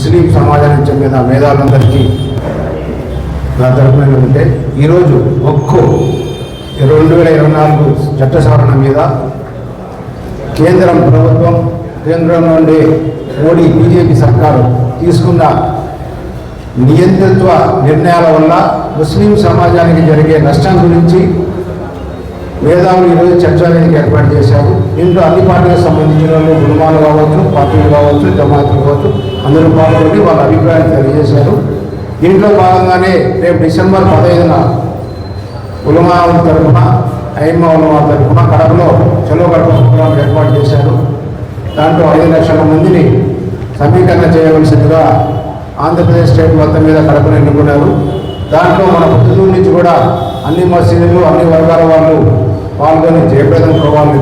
ముస్లిం సమాజానికి చెందిన మేధావులందరికీ నా తరఫున ఉంటే ఈరోజు ఒక్కో రెండు వేల ఇరవై నాలుగు చట్ట సవరణ మీద కేంద్రం ప్రభుత్వం కేంద్రం నుండి మోడీ బీజేపీ సర్కారు తీసుకున్న నియంత్రిత్వ నిర్ణయాల వల్ల ముస్లిం సమాజానికి జరిగే నష్టం గురించి మేధావులు ఈరోజు చర్చ అనేది ఏర్పాటు చేశారు. దీంట్లో అన్ని పార్టీలకు సంబంధించిన వాళ్ళు గురుమాలు కావచ్చు పార్టీలు కావచ్చు జమాతులు కావచ్చు అందరూ పాల్గొని వాళ్ళ అభిప్రాయాలు తెలియజేశారు. దీంట్లో భాగంగానే రేపు డిసెంబర్ పదహైదున ఉలమా తరఫున ఐమ్మ ఉలమా తరఫున కడపలో చెలో గడప ప్రోగ్రాం ఏర్పాటు చేశారు. దాంట్లో ఐదు లక్షల మందిని సమీకరణ చేయవలసిందిగా ఆంధ్రప్రదేశ్ స్టేట్ మొత్తం మీద కడపను ఎన్నుకున్నారు. దాంట్లో మన పుత్తూరు నుంచి కూడా అన్ని మసీదులు అన్ని వర్గాల వాళ్ళు పాల్గొని జయప్రదం కావాలని